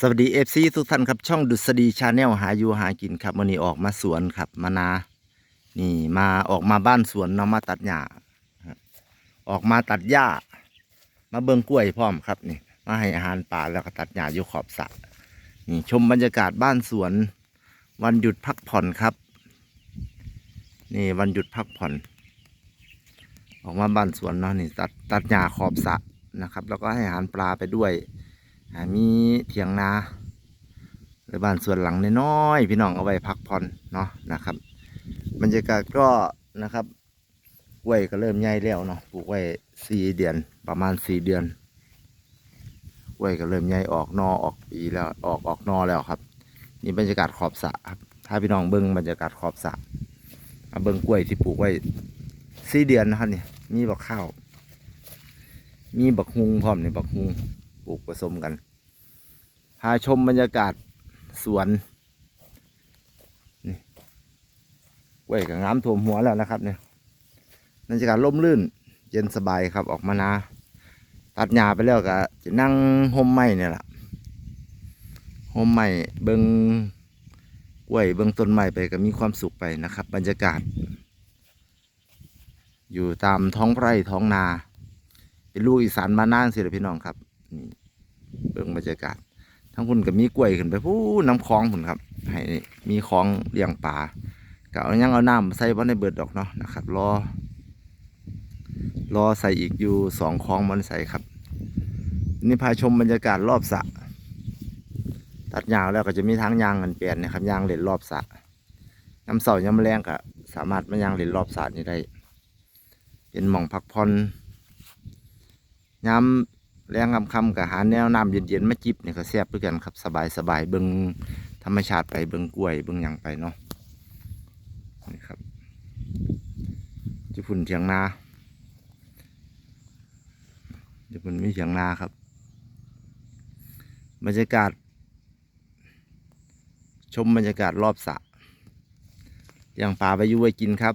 สวัสดีเอฟซีทุกท่านครับช่องดุษฎีชาแนลหาอยู่หากินครับวันนี้ออกมาสวนครับมานา นี่มาออกมาบ้านสวนเนาะมาตัดหญ้าครับออกมาตัดหญ้า มาเบิ่งกล้วยพร้อมครับนี่มาให้อาหารป่าแล้วก็ตัดหญ้าอยู่ขอบสระนี่ชมบรรยากาศบ้านสวน วันหยุดพักผ่อนครับ นี่วันหยุดพักผ่อน ออกมาบ้านสวนเนาะนี่ตัดตัดหญ้าขอบสระนะครับ แล้วก็ให้อาหารปลาไปด้วย มีเถียงนาหรือบ้านส่วนหลังน้อยๆพี่น้องเอาไว้พักผ่อนเนาะนะครับบรรยากาศก็นะครับกล้วยก็เริ่มใหญ่แล้วเนาะปลูกไว้สี่เดือนประมาณสี่เดือนกล้วยก็เริ่มใหญ่ออกนอออกปีแล้วออกออกนอแล้วครับ นี่บรรยากาศขอบสระครับ ถ้าพี่น้องเบิ้งบรรยากาศขอบสระมาเบิ้งกล้วยที่ปลูกไว้สี่เดือนนะครับเนี่ยมีบักข้าว มีบักฮุงพร้อมเนี่ยบักฮุงปลูกผสมกันาชมบรรยากาศสวนนี่กล้วยกับน้ำท่วมหัวแล้วนะครับเนี่ยบรรยากาศร่มรื่น เย็นสบายครับออกมานาตัดหญ้าไปแล้วก็จะนั่งห่มไม้เนี่ยแหละห่มไม้เบิงกล้วยเบิงต้นไม้ไปก็มีความสุขไปนะครับ บรรยากาศ อยู่ตามท้องไร่ท้องนา เป็นลูกอีสานมานานสิละพี่น้องครับเบิ่งบรรยากาศ ทั้งคุณกับมีกล้วยขึ้นไปพู้น้ำคลองผุนครับ ให้มีคลองเลี้ยงปลาก็เอายังเอาน้ำใส่บ่ในเบิดดอกเนาะนะครับรอรอใส่อีกอยู่สองคลองมันใส่ครับ นี่พาชมบรรยากาศรอบสระตัดยาวแล้วก็จะมีทั้งยางกันเปลี่ยนนะครับยางเหรียญรอบสระน้ำเสาย้ำแรงก็สามารถมายางเหรียญรอบสระนี้ได้ เป็นหม่องพักผ่อนย้ำ แรงคำคำกับหาแนวน้ำเย็นๆมาจิบเนี่ยก็แซ่บด้วยกันครับสบายสบายๆเบิงธรรมชาติไปเบิงกล้วยเบิงยังไปเนาะนี่ครับญี่ปุ่นเถียงนาญี่ปุ่นมีเถียงนาครับบรรยากาศ ชมบรรยากาศรอบสระอย่างป่าไปยุไว้กินครับ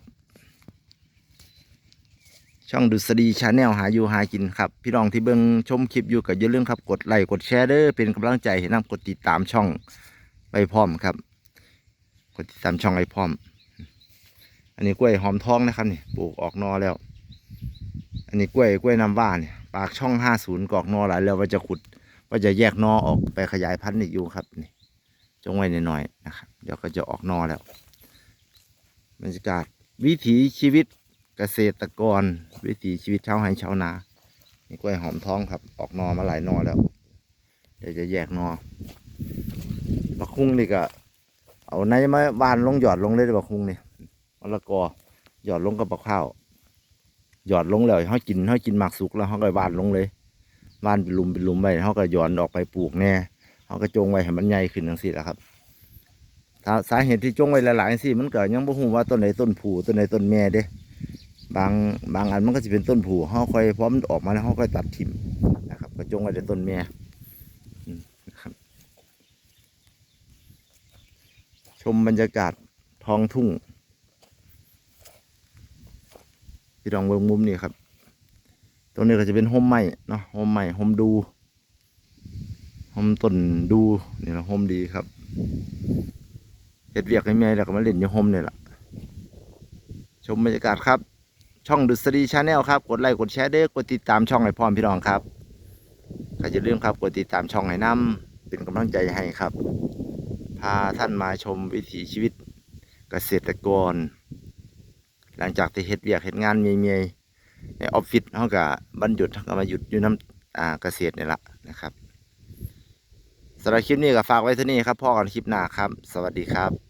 ช่องดุษฎีชาแนลหาอยู่หากินครับ พี่น้องที่เบิ่งชมคลิปอยู่กับอย่าลืมครับกดไลค์กดแชร์เด้อเป็นกำลังใจให้นำกดติดตามช่องไปพร้อมครับ กดติดตามช่องไปพร้อม อันนี้กล้วยหอมทองนะครับนี่ปลูกออกนอแล้ว อันนี้กล้วยกล้วยน้ำว้าเนี่ยปากช่องห้าศูนย์กอกนอหลายแล้วว่าจะขุดว่าจะแยกนอออกไปขยายพันธุ์อีกอยู่ครับนี่จงไว้หน่อยๆนะครับเดี๋ยวก็จะออกนอแล้วบรรยากาศวิถีชีวิต เกษตรกรวิถีชีวิตชาวไร่ชาวนา นี่กล้วยหอมท้องครับ ออกนอมาหลายนอแล้ว เดี๋ยวจะแยกนอบักคุ้งนี่ก็เอาในมาวานลงหยอดลงเลยด้อบักคุ้งนี่มะละกอหยอดลงกับบักข้าวหยอดลงแล้วเขากินเขากินหมากสุกแล้วเขาก็วานลงเลยวานเป็นลุมเป็นลุมไปเขาก็หย่อนออกไปปลูกแน่เขาก็จงไว้ให้มันใหญ่ขึ้นจังซี่แหละครับสาเหตุที่จงไว้หลายๆสิมันก็ยังบ่ฮู้ว่าต้นไหนต้นผูต้นไหนต้นแม่เด้ บางบางอันมันก็จะเป็นต้นผูเขาค่อยพร้อมออกมาแล้วเขาค่อยตัดทิมนะครับกระจงไว้ในต้นแม่อืมนะครับชมบรรยากาศท้องทุ่งพี่ลองเบิ่งมุมนี้ครับ ตรงนี้ก็จะเป็นห่มไม้เนาะห่มไม้ห่มดูห่มต้นดูนี่แหละห่มดีครับเห็ดเวียกให้แม่แล้วก็มาเล่นอยู่ห่มเนี่แหละชมบรรยากาศครับ ช่องดุษฎีชาแนลครับกดไลค์กดแชร์เด้อกดติดตามช่องให้พร้อพี่น้องครับก็อย่าลืมครับกดติดตามช่องให้น้ำเป็นกำลังใจให้ครับ พาท่านมาชมวิถีชีวิตเกษตรกร หลังจากที่เฮ็ดเวียกเฮ็ดงานเมียๆในออฟฟิศเขาก็บรรหยุดเขาก็มาหยุดอยู่น้ำเกษตรนี่ละนะครับสำหรับคลิปนี้ก็ฝากไว้เท่านี้ครับพ่อกันคลิปหน้าครับ สวัสดีครับ